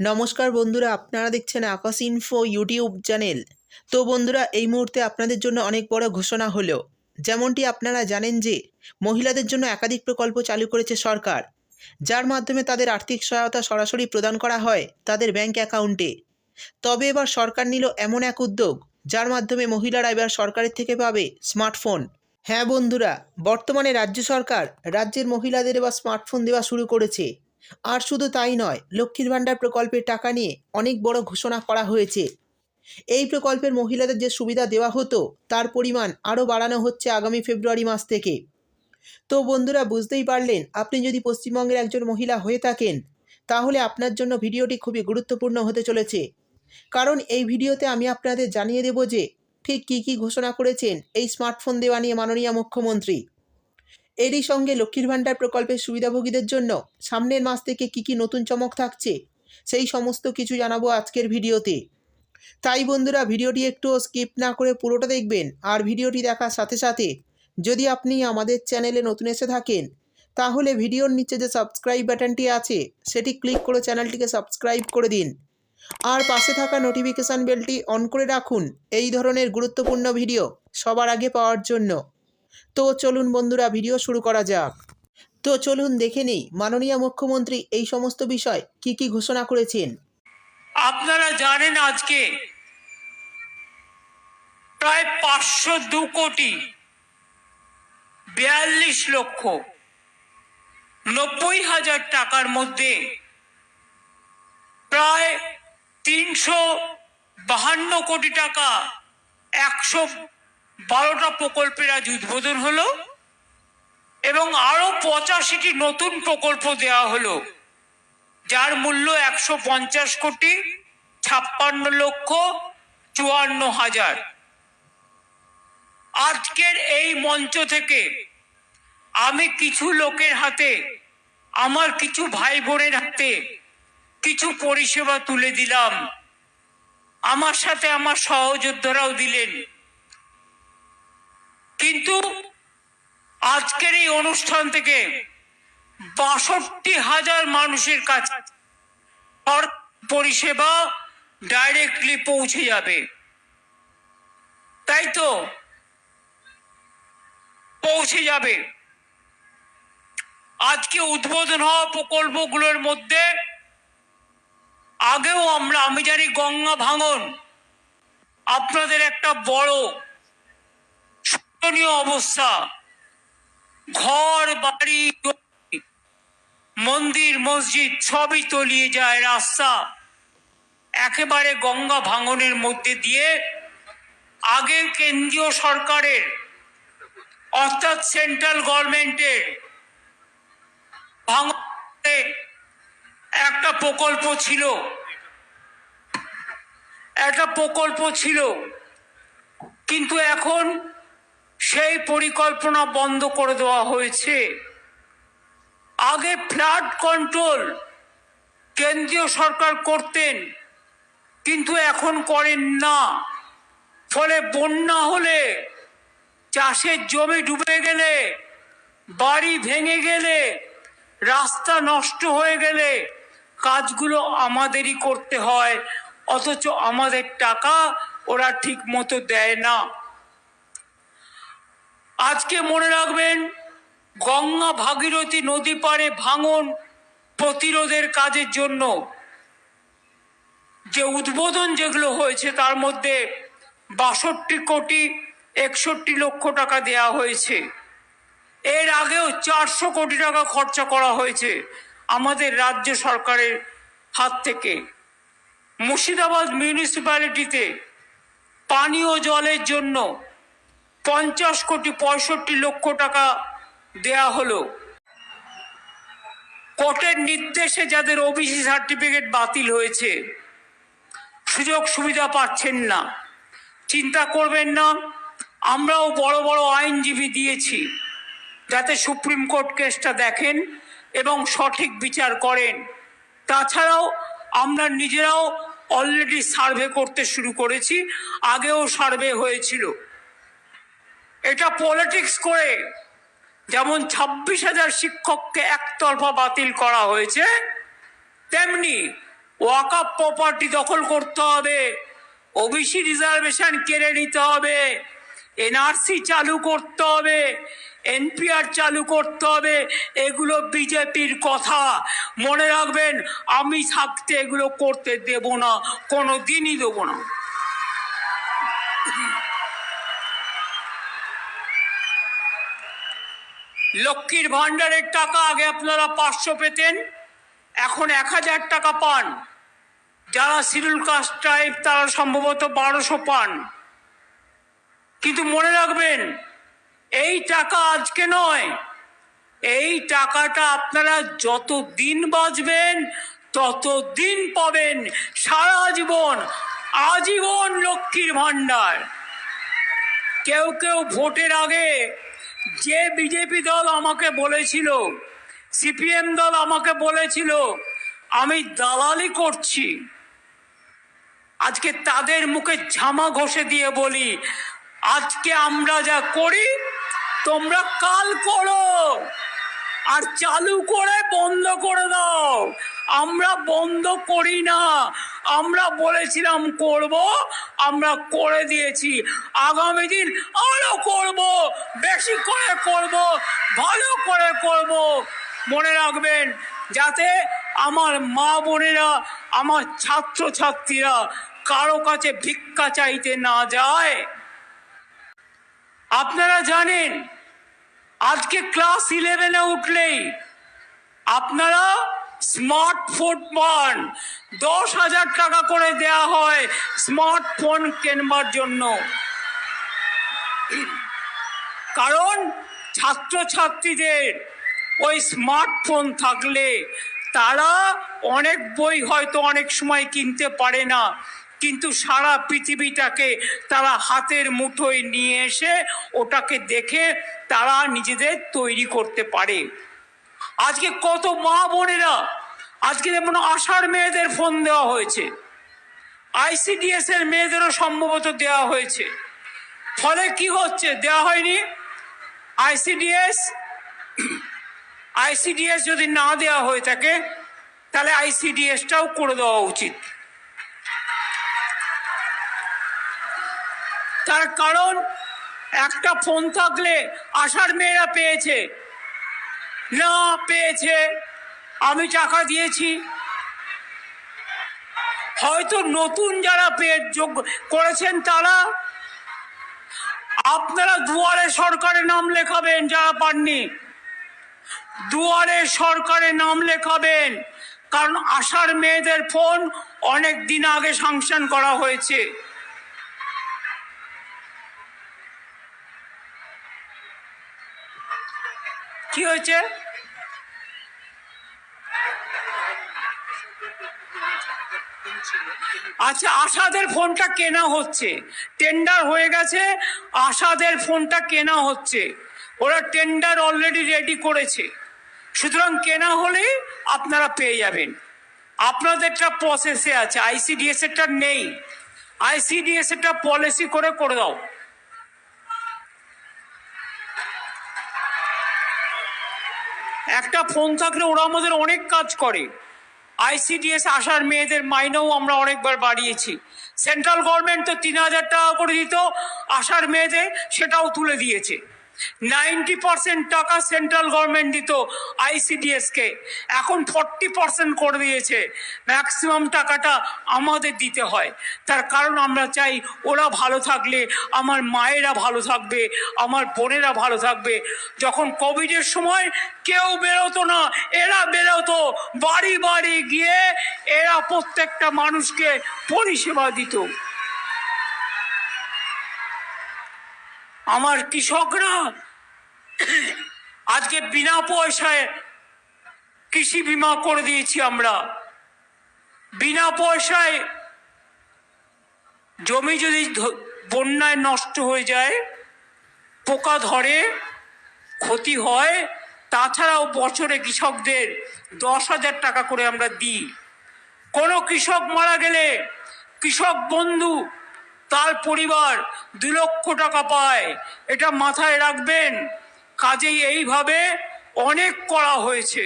নমস্কার বন্ধুরা, আপনারা দেখছেন আকাশ ইনফো ইউটিউব চ্যানেল তো বন্ধুরা, এই মুহূর্তে আপনাদের জন্য অনেক বড় ঘোষণা হলো। যেমনটি আপনারা জানেন যে, মহিলাদের জন্য একাধিক প্রকল্প চালু করেছে সরকার। যার মাধ্যমে তাদের আর্থিক সহায়তা সরাসরি প্রদান করা হয় তাদের ব্যাংক অ্যাকাউন্টে তবে এবার সরকার নিল এমন এক উদ্যোগ, যার মাধ্যমে মহিলারা এবার সরকারের থেকে পাবে স্মার্টফোন হ্যাঁ বন্ধুরা, বর্তমানে রাজ্য সরকার রাজ্যের মহিলাদের এবার স্মার্টফোন দেওয়া শুরু করেছে। আর শুধু তাই নয়, লক্ষ্মীর ভাণ্ডার প্রকল্পের টাকা নিয়ে অনেক বড় ঘোষণা করা হয়েছে। এই প্রকল্পের মহিলাদের যে সুবিধা দেওয়া হতো, তার পরিমাণ আরও বাড়ানো হচ্ছে আগামী ফেব্রুয়ারি মাস থেকে। তো বন্ধুরা, বুঝতেই পারলেন, আপনি যদি পশ্চিমবঙ্গের একজন মহিলা হয়ে থাকেন, তাহলে আপনার জন্য ভিডিওটি খুবই গুরুত্বপূর্ণ হতে চলেছে। কারণ এই ভিডিওতে আমি আপনাদের জানিয়ে দেব যে, ঠিক কী কী ঘোষণা করেছেন এই স্মার্টফোন দেওয়া নিয়ে মাননীয় মুখ্যমন্ত্রী। এরই সঙ্গে লক্ষ্মীর ভাণ্ডার প্রকল্পের সুবিধাভোগীদের জন্য সামনের মাস থেকে কী কী নতুন চমক থাকছে, সেই সমস্ত কিছু জানাব আজকের ভিডিওতে। তাই বন্ধুরা, ভিডিওটি একটু স্কিপ না করে পুরোটা দেখবেন আর ভিডিওটি দেখার সাথে সাথে যদি আপনি আমাদের চ্যানেলে নতুন এসে থাকেন, তাহলে ভিডিওর নিচে যে সাবস্ক্রাইব বাটনটি আছে, সেটি ক্লিক করে চ্যানেলটিকে সাবস্ক্রাইব করে দিন। আর পাশে থাকা নোটিফিকেশান বেলটি অন করে রাখুন, এই ধরনের গুরুত্বপূর্ণ ভিডিও সবার আগে পাওয়ার জন্য। তো চলুন বন্ধুরা ভিডিও শুরু করা যাক। তো চলুন দেখে নিই, মাননীয় মুখ্যমন্ত্রী এই সমস্ত বিষয় কি কি ঘোষণা করেছেন? আপনারা জানেন আজকে প্রায় পাঁচশো দু কোটি বিয়াল্লিশ লক্ষ নব্বই হাজার টাকার মধ্যে প্রায় তিনশো বাহান্ন কোটি টাকা একশো বারোটা প্রকল্পের আজ উদ্বোধন হলো এবং আরও পঁচাশিটি নতুন প্রকল্প দেওয়া হলো, যার মূল্য একশো পঞ্চাশ কোটি ছাপ্পান্ন লক্ষ চুয়ান্ন হাজার। আজকের এই মঞ্চ থেকে আমি কিছু লোকের হাতে, আমার কিছু ভাই বোনের হাতে কিছু পরিষেবা তুলে দিলাম। আমার সাথে আমার সহযোদ্ধারাও দিলেন। কিন্তু আজকের এই অনুষ্ঠান থেকে বাষট্টি হাজার মানুষের কাছে পরিষেবা ডাইরেক্টলি পৌঁছে যাবে। তাই তো? পৌঁছে যাবে। আজকে উদ্বোধন হওয়া প্রকল্পগুলোর মধ্যে আগেও আমরা আমি জানি গঙ্গা ভাঙন আপনাদের একটা বড় শোচনীয় অবস্থা। ঘর বাড়ি মন্দির, মসজিদ সবই তলিয়ে যায় রাস্তা। একেবারে গঙ্গা ভাঙনের মধ্যে দিয়ে আগে কেন্দ্রীয় সরকারের, অর্থাৎ সেন্ট্রাল গভর্নমেন্টের একটা প্রকল্প ছিল। একটা প্রকল্প ছিল। কিন্তু এখন সেই পরিকল্পনা বন্ধ করে দেওয়া হয়েছে। আগে ফ্লাড কন্ট্রোল কেন্দ্রীয় সরকার করতেন, কিন্তু এখন করেন না। ফলে বন্যা হলে চাষের জমি ডুবে গেলে, বাড়ি ভেঙে গেলে, রাস্তা নষ্ট হয়ে গেলে কাজগুলো আমাদেরই করতে হয়, অথচ আমাদের টাকা ওরা ঠিক মতো দেয় না। আজকে মনে রাখবেন, গঙ্গা ভাগীরথী নদী পারে ভাঙন প্রতিরোধের কাজের জন্য যে উদ্বোধন যেগুলো হয়েছে, তার মধ্যে বাষট্টি কোটি একষট্টি লক্ষ টাকা দেয়া হয়েছে। এর আগেও চারশো কোটি টাকা খরচা করা হয়েছে আমাদের রাজ্য সরকারের হাত থেকে। মুর্শিদাবাদ মিউনিসিপ্যালিটিতে পানীয় জলের জন্য পঞ্চাশ কোটি পঁয়ষট্টি লক্ষ টাকা দেয়া হলো। কোর্টের নির্দেশে যাদের ওবিসি সার্টিফিকেট বাতিল হয়েছে, সুযোগ সুবিধা পাচ্ছেন না। চিন্তা করবেন না, আমরাও বড় বড় আইনজীবী দিয়েছি, যাতে সুপ্রিম কোর্ট কেসটা দেখেন এবং সঠিক বিচার করেন। তাছাড়াও আমরা নিজেরাও অলরেডি সার্ভে করতে শুরু করেছি, আগেও সার্ভে হয়েছিল। এটা পলিটিক্স করে যেমন ছাব্বিশ হাজার শিক্ষককে একতরফা বাতিল করা হয়েছে, তেমনি ওয়াকাপ প্রপার্টি দখল করতে হবে ওবিসি রিজার্ভেশন কেড়ে নিতে হবে এনআরসি চালু করতে হবে এনপিআর চালু করতে হবে, এগুলো বিজেপির কথা। মনে রাখবেন, আমি থাকতে এগুলো করতে দেব না, কোনো দিনই দেবো না। লক্ষ্মীর ভাণ্ডারের টাকা আগে আপনারা পাঁচশো পেতেন, এখন এক হাজার টাকা পান। যারা শিডিউল কাস্ট টাইপ, তারা সম্ভবত বারোশো পান। কিন্তু মনে রাখবেন, এই টাকা আজকে নয়। এই টাকাটা আপনারা যত দিন বাঁচবেন তত দিন পাবেন সারা জীবন, আজীবন লক্ষ্মীর ভাণ্ডার। কেউ কেউ ভোটের আগে যে বিজেপি দল আমাকে বলেছিল, সিপিএম দল আমাকে বলেছিল, আমি দালালি করছি। আজকে তাদের মুখে ঝামা ঘষে দিয়ে বলি, আজকে আমরা যা করি, তোমরা কাল করো, আর চালু করে বন্ধ করে দাও। আমরা বন্ধ করি না। আমরা বলেছিলাম করব, আমরা করে দিয়েছি। আগামী দিন আরও করব, বেশি করে করব, ভালো করে করব। মনে রাখবেন, যাতে আমার মা বোনেরা, আমার ছাত্র ছাত্রীরা কারও কাছে ভিক্ষা চাইতে না যায়। আপনারা জানেন, আজকে ক্লাস ইলেভেনে উঠলেই আপনারা স্মার্টফোন পান দশ হাজার টাকা করে দেয়া হয় স্মার্টফোন কেনবার জন্য। কারণ ছাত্রছাত্রীদের ওই স্মার্টফোন থাকলে তারা অনেক বই হয়তো অনেক সময় কিনতে পারে না, কিন্তু সারা পৃথিবীটাকে তারা হাতের মুঠোয় নিয়ে এসে ওটাকে দেখে তারা নিজেদের তৈরি করতে পারে। আজকে কত মা বোনেরা, আজকে যেমন আশার মেয়েদের ফোন দেওয়া হয়েছে আইসিডিএস এর মেয়েদেরও সম্ভবত দেওয়া হয়েছে। ফলে কি হচ্ছে? দেওয়া হয়নি। আইসিডিএস আইসিডিএস যদি না দেওয়া হয়ে থাকে, তাহলে আইসিডিএসটাও করে দেওয়া উচিত। তার কারণ, একটা ফোন থাকলে আশার মেয়েরা পেয়েছে। না পেয়েছে। আমি টাকা দিয়েছি। হয়তো নতুন যারা যোগ্য করেছেন তারা আপনারা দুয়ারে সরকারের নাম লেখাবেন যারা পাননি। দুয়ারে সরকারের নাম লেখাবেন। কারণ আশার মেয়েদের ফোন অনেক দিন আগে সাংশন করা হয়েছে। কি হয়েছে? আচ্ছা আশাদের ফোনটা কেনা হচ্ছে। টেন্ডার হয়ে গেছে, আশাদের ফোনটা কেনা হচ্ছে। ওরা টেন্ডার অলরেডি রেডি করেছে। সুতরাং কেনা হলে আপনারা পেয়ে যাবেন। আপনাদেরটা প্রসেসে আছে। আইসিডিএস এরটা নেই। আইসিডিএস এরটা পলিসি করে করে দাও। একটা ফোন থাকলে ওরা আমাদের অনেক কাজ করে। আইসিডিএস আসার মেয়েদের মাইনেও আমরা অনেকবার বাড়িয়েছি। সেন্ট্রাল গভর্নমেন্ট তো তিন হাজার টাকা করে দিত, আসার মেয়েদের সেটাও তুলে দিয়েছে। নাইনটি পার্সেন্ট টাকা সেন্ট্রাল গভর্নমেন্ট দিত আইসিডিএস কে এখন ফর্টি পার্সেন্ট করে দিয়েছে। ম্যাক্সিমাম টাকাটা আমাদের দিতে হয়। তার কারণ আমরা চাই ওরা ভালো থাকলে, আমার মায়েরা ভালো থাকবে, আমার বোনেরা ভালো থাকবে। যখন কোভিডের সময় কেউ বেরোতো না, এরা বেরোতো। বাড়ি বাড়ি গিয়ে এরা প্রত্যেকটা মানুষকে পরিষেবা দিত। আমার কৃষকরা। আজকে বিনা পয়সায় কৃষি বিমা করে দিয়েছি আমরা। বিনা পয়সায় জমি যদি বন্যায় নষ্ট হয়ে যায়, পোকা ধরে, ক্ষতি হয়, তাছাড়াও বছরে কৃষকদের দশ হাজার টাকা করে আমরা দিই। কোনো কৃষক মারা গেলে কৃষক বন্ধু তার পরিবার দু লক্ষ টাকা পায়। এটা মাথায় রাখবেন কাজেই এইভাবে অনেক করা হয়েছে।